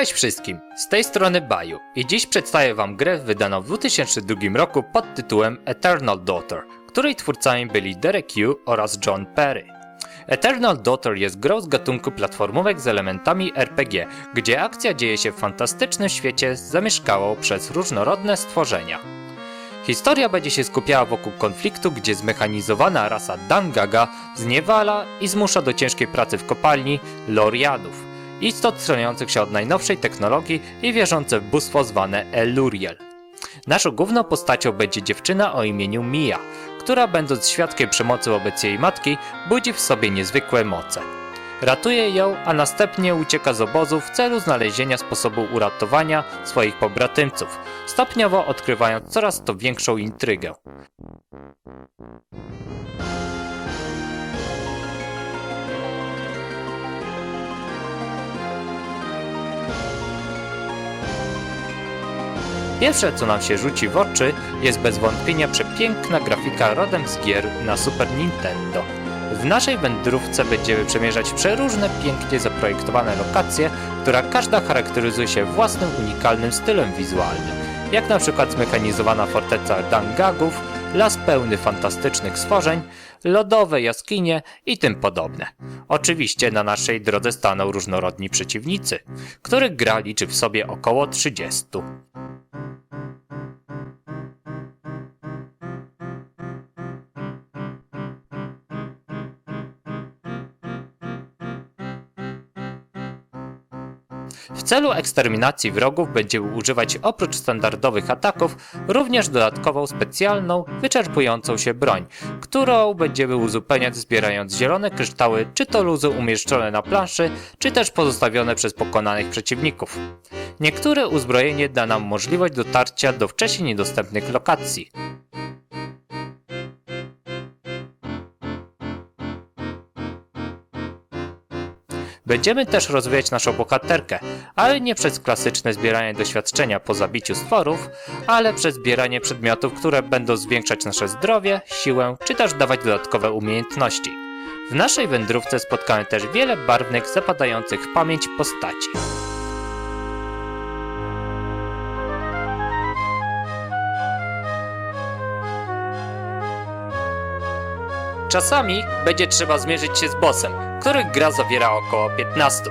Cześć wszystkim, z tej strony Baju i dziś przedstawię wam grę wydaną w 2002 roku pod tytułem Eternal Daughter, której twórcami byli Derek Yu oraz John Perry. Eternal Daughter jest grą z gatunku platformówek z elementami RPG, gdzie akcja dzieje się w fantastycznym świecie zamieszkałą przez różnorodne stworzenia. Historia będzie się skupiała wokół konfliktu, gdzie zmechanizowana rasa Dangaga zniewala i zmusza do ciężkiej pracy w kopalni Loriadów, istot stroniących się od najnowszej technologii i wierzące w bóstwo zwane Eluriel. Naszą główną postacią będzie dziewczyna o imieniu Mia, która będąc świadkiem przemocy wobec jej matki, budzi w sobie niezwykłe moce. Ratuje ją, a następnie ucieka z obozu w celu znalezienia sposobu uratowania swoich pobratymców, stopniowo odkrywając coraz to większą intrygę. Pierwsze co nam się rzuci w oczy jest bez wątpienia przepiękna grafika rodem z gier na Super Nintendo. W naszej wędrówce będziemy przemierzać przeróżne pięknie zaprojektowane lokacje, która każda charakteryzuje się własnym unikalnym stylem wizualnym, jak na przykład zmechanizowana forteca Dangagów, las pełny fantastycznych stworzeń, lodowe jaskinie i tym podobne. Oczywiście na naszej drodze staną różnorodni przeciwnicy, których gra liczy w sobie około 30. W celu eksterminacji wrogów będziemy używać oprócz standardowych ataków również dodatkową specjalną, wyczerpującą się broń, którą będziemy uzupełniać zbierając zielone kryształy, czy to luzu umieszczone na planszy, czy też pozostawione przez pokonanych przeciwników. Niektóre uzbrojenie da nam możliwość dotarcia do wcześniej niedostępnych lokacji. Będziemy też rozwijać naszą bohaterkę, ale nie przez klasyczne zbieranie doświadczenia po zabiciu stworów, ale przez zbieranie przedmiotów, które będą zwiększać nasze zdrowie, siłę, czy też dawać dodatkowe umiejętności. W naszej wędrówce spotkamy też wiele barwnych, zapadających w pamięć postaci. Czasami będzie trzeba zmierzyć się z bossem, których gra zawiera około 15.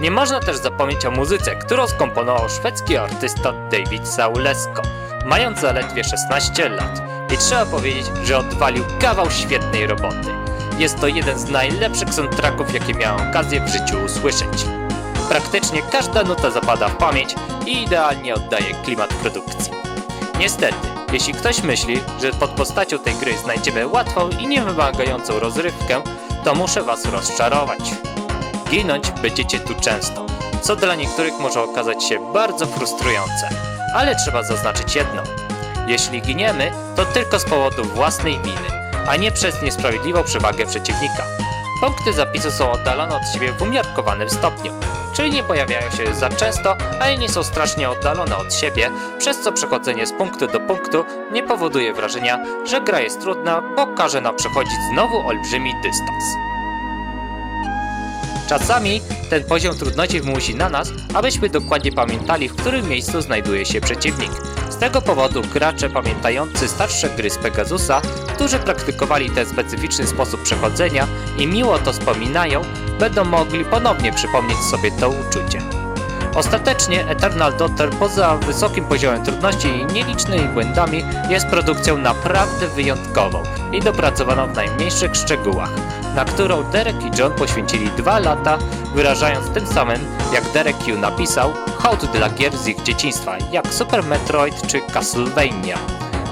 Nie można też zapomnieć o muzyce, którą skomponował szwedzki artysta David Saulesko, mając zaledwie 16 lat. I trzeba powiedzieć, że odwalił kawał świetnej roboty. Jest to jeden z najlepszych soundtracków, jakie miałem okazję w życiu usłyszeć. Praktycznie każda nuta zapada w pamięć i idealnie oddaje klimat produkcji. Niestety, jeśli ktoś myśli, że pod postacią tej gry znajdziemy łatwą i niewymagającą rozrywkę, to muszę was rozczarować. Ginąć będziecie tu często, co dla niektórych może okazać się bardzo frustrujące. Ale trzeba zaznaczyć jedno. Jeśli giniemy, to tylko z powodu własnej winy, a nie przez niesprawiedliwą przewagę przeciwnika. Punkty zapisu są oddalone od siebie w umiarkowanym stopniu, czyli nie pojawiają się za często, ale nie są strasznie oddalone od siebie, przez co przechodzenie z punktu do punktu nie powoduje wrażenia, że gra jest trudna, bo każe nam przechodzić znowu olbrzymi dystans. Czasami ten poziom trudności wymusi na nas, abyśmy dokładnie pamiętali, w którym miejscu znajduje się przeciwnik. Z tego powodu gracze pamiętający starsze gry z Pegasusa, którzy praktykowali ten specyficzny sposób przechodzenia i miło to wspominają, będą mogli ponownie przypomnieć sobie to uczucie. Ostatecznie Eternal Daughter poza wysokim poziomem trudności i nielicznymi błędami jest produkcją naprawdę wyjątkową i dopracowaną w najmniejszych szczegółach, na którą Derek i John poświęcili dwa lata, wyrażając tym samym, jak Derek Yu napisał, hołd dla gier z ich dzieciństwa, jak Super Metroid czy Castlevania.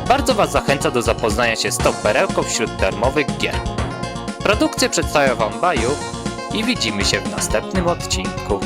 Bardzo Was zachęca do zapoznania się z tą perełką wśród darmowych gier. Produkcję przedstawia Wam Baju i widzimy się w następnym odcinku.